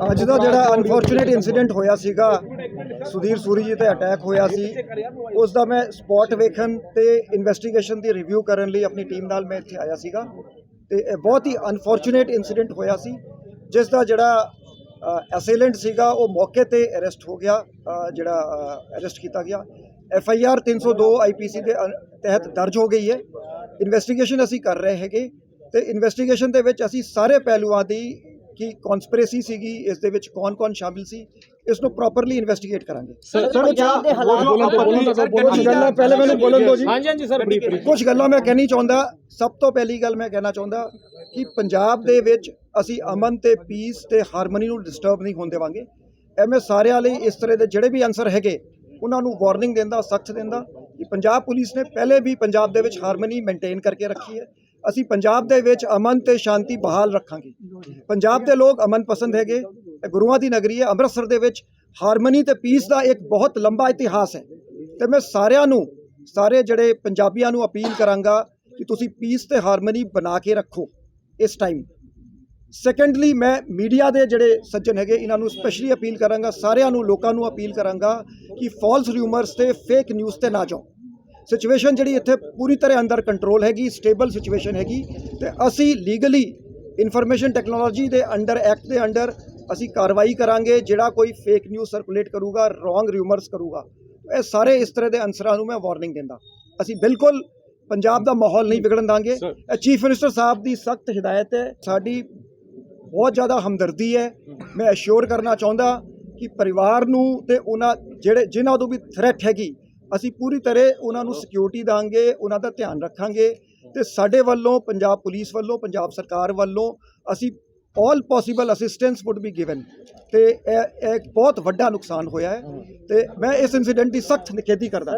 ਅੱਜ ਦਾ ਜਿਹੜਾ unfortunate incident ਹੋਇਆ ਸੀਗਾ, ਸੁਧੀਰ ਸੂਰੀ ਜੀ ਤੇ ਅਟੈਕ ਹੋਇਆ ਸੀ ਉਸ ਦਾ ਮੈਂ ਸਪੌਟ ਵੇਖਣ ਤੇ ਇਨਵੈਸਟੀਗੇਸ਼ਨ ਦੀ ਰਿਵਿਊ ਕਰਨ ਲਈ ਆਪਣੀ ਟੀਮ ਨਾਲ ਮੈਂ ਇੱਥੇ ਆਇਆ ਸੀਗਾ। ਤੇ ਇਹ ਬਹੁਤ ਹੀ ਅਨਫੋਰਚੂਨੇਟ ਇਨਸੀਡੈਂਟ ਹੋਇਆ ਸੀ, ਜਿਸ ਦਾ ਜਿਹੜਾ ਅਸੇਲੈਂਟ ਸੀਗਾ, ਉਹ ਮੌਕੇ ਤੇ ਅਰੈਸਟ ਹੋ ਗਿਆ ਜਿਹੜਾ ਅਰੈਸਟ ਕੀਤਾ ਗਿਆ। ਐਫ ਆਈ ਆਰ 302 ਆਈਪੀਸੀ ਦੇ ਤਹਿਤ ਦਰਜ ਹੋ ਗਈ ਹੈ। ਇਨਵੈਸਟੀਗੇਸ਼ਨ ਅਸੀਂ ਕਰ ਰਹੇ ਹੈਗੇ ਤੇ ਇਨਵੈਸਟੀਗੇਸ਼ਨ ਦੇ ਵਿੱਚ ਅਸੀਂ ਸਾਰੇ ਪਹਿਲੂਆਂ ਦੀ ਕੀ ਕਨਸਪੀਰੇਸੀ ਸੀਗੀ ਇਸ ਦੇ ਵਿੱਚ ਕੌਣ-ਕੌਣ ਸ਼ਾਮਿਲ ਸੀ ਇਸ ਨੂੰ ਪ੍ਰੋਪਰਲੀ ਇਨਵੈਸਟੀਗੇਟ ਕਰਾਂਗੇ ਸਰ ਪੰਜਾਬ ਦੇ ਹਾਲਾਤ ਕੁਝ ਗੱਲਾਂ ਪਹਿਲੇ ਮੈਨੂੰ ਬੋਲਣ ਦਿਓ ਜੀ। ਹਾਂਜੀ ਹਾਂਜੀ ਸਰ ਬਰੀਫ ਬਰੀਫ ਕੁਝ ਗੱਲਾਂ ਮੈਂ ਕਹਿਣੀ ਚਾਹੁੰਦਾ ਸਭ ਤੋਂ ਪਹਿਲੀ ਗੱਲ ਮੈਂ ਕਹਿਣਾ ਚਾਹੁੰਦਾ ਕਿ ਪੰਜਾਬ ਦੇ ਵਿੱਚ ਅਸੀਂ ਅਮਨ ਤੇ ਪੀਸ ਤੇ ਹਾਰਮਨੀ ਨੂੰ ਡਿਸਟਰਬ ਨਹੀਂ ਹੋਣ ਦੇਵਾਂਗੇ। ਐਵੇਂ ਸਾਰਿਆਂ ਲਈ ਇਸ ਤਰ੍ਹਾਂ ਦੇ ਜਿਹੜੇ ਵੀ ਆਨਸਰ ਹੈਗੇ ਉਹਨਾਂ ਨੂੰ ਵਾਰਨਿੰਗ ਦਿੰਦਾ ਸਖਤ ਦਿੰਦਾ ਕਿ ਪੰਜਾਬ ਪੁਲਿਸ ਨੇ ਪਹਿਲੇ ਵੀ ਪੰਜਾਬ ਦੇ ਵਿੱਚ ਹਾਰਮਨੀ ਮੇਨਟੇਨ ਕਰਕੇ ਰੱਖੀ ਹੈ। ਅਸੀਂ ਪੰਜਾਬ ਦੇ ਵਿੱਚ ਅਮਨ ਤੇ ਸ਼ਾਂਤੀ ਬਹਾਲ ਰੱਖਾਂਗੇ। ਪੰਜਾਬ ਦੇ ਲੋਕ ਅਮਨ ਪਸੰਦ ਹੈਗੇ, ਇਹ ਗੁਰੂਆਂ ਦੀ ਨਗਰੀ ਹੈ, ਅੰਮ੍ਰਿਤਸਰ ਦੇ ਵਿੱਚ ਹਾਰਮਨੀ ਤੇ ਪੀਸ ਦਾ ਇੱਕ ਬਹੁਤ ਲੰਬਾ ਇਤਿਹਾਸ ਹੈ। ਤੇ ਮੈਂ ਸਾਰਿਆਂ ਨੂੰ, ਸਾਰੇ ਜਿਹੜੇ ਪੰਜਾਬੀਆਂ ਨੂੰ ਅਪੀਲ ਕਰਾਂਗਾ ਕਿ ਤੁਸੀਂ ਪੀਸ ਤੇ ਹਾਰਮਨੀ ਬਣਾ ਕੇ ਰੱਖੋ ਇਸ ਟਾਈਮ ਸੈਕੰਡਲੀ ਮੈਂ ਮੀਡੀਆ ਦੇ ਜਿਹੜੇ ਸੱਜਣ ਹੈਗੇ, ਇਹਨਾਂ ਨੂੰ ਸਪੈਸ਼ਲੀ ਅਪੀਲ ਕਰਾਂਗਾ, ਸਾਰਿਆਂ ਨੂੰ, ਲੋਕਾਂ ਨੂੰ ਅਪੀਲ ਕਰਾਂਗਾ ਕਿ ਫਾਲਸ ਰਿਊਮਰਸ ਤੇ ਫੇਕ ਨਿਊਜ਼ ਤੇ ਨਾ ਜਾਓ। ਸਿਚੁਏਸ਼ਨ ਜਿਹੜੀ ਇੱਥੇ ਪੂਰੀ ਤਰ੍ਹਾਂ ਅੰਡਰ ਕੰਟਰੋਲ ਹੈਗੀ ਸਟੇਬਲ ਸਿਚੁਏਸ਼ਨ ਹੈਗੀ ਤੇ ਅਸੀਂ ਲੀਗਲੀ ਇਨਫੋਰਮੇਸ਼ਨ ਟੈਕਨੋਲੋਜੀ ਦੇ ਅੰਡਰ ਐਕਟ ਦੇ ਅੰਡਰ ਅਸੀਂ ਕਾਰਵਾਈ ਕਰਾਂਗੇ ਜਿਹੜਾ ਕੋਈ ਫੇਕ ਨਿਊਜ਼ ਸਰਕੂਲੇਟ ਕਰੂਗਾ ਰੋਂਗ ਰਿਊਮਰਸ ਕਰੂਗਾ। ਇਹ ਸਾਰੇ ਇਸ ਤਰ੍ਹਾਂ ਦੇ ਅਨਸਰਾਂ ਨੂੰ ਮੈਂ ਵਾਰਨਿੰਗ ਦਿੰਦਾ। ਅਸੀਂ ਬਿਲਕੁਲ ਪੰਜਾਬ ਦਾ ਮਾਹੌਲ ਨਹੀਂ ਵਿਗੜਨ ਦਾਂਗੇ। ਇਹ ਚੀਫ ਮਿਨਿਸਟਰ ਸਾਹਿਬ ਦੀ ਸਖਤ ਹਦਾਇਤ ਹੈ। ਸਾਡੀ ਬਹੁਤ ਜ਼ਿਆਦਾ ਹਮਦਰਦੀ ਹੈ। ਮੈਂ ਅਸ਼ੋਰ ਕਰਨਾ ਚਾਹੁੰਦਾ ਕਿ ਪਰਿਵਾਰ ਨੂੰ ਤੇ ਉਹਨਾਂ ਜਿਹੜੇ ਜਿਨ੍ਹਾਂ ਤੋਂ ਵੀ ਥ੍ਰੈਟ ਹੈਗੀ ਅਸੀਂ ਪੂਰੀ ਤਰ੍ਹਾਂ ਉਹਨਾਂ ਨੂੰ ਸਿਕਿਉਰਿਟੀ ਦਾਂਗੇ ਉਹਨਾਂ ਦਾ ਧਿਆਨ ਰੱਖਾਂਗੇ ਤੇ ਸਾਡੇ ਵੱਲੋਂ ਪੰਜਾਬ ਪੁਲਿਸ ਵੱਲੋਂ ਪੰਜਾਬ ਸਰਕਾਰ ਵੱਲੋਂ ਅਸੀਂ all possible assistance would be given ਤੇ ਇਹ ਇਹ ਇੱਕ ਬਹੁਤ ਵੱਡਾ ਨੁਕਸਾਨ ਹੋਇਆ ਹੈ ਤੇ ਮੈਂ ਇਸ ਇਨਸੀਡੈਂਟ ਦੀ ਸਖਤ ਨਿਖੇਧੀ ਕਰਦਾ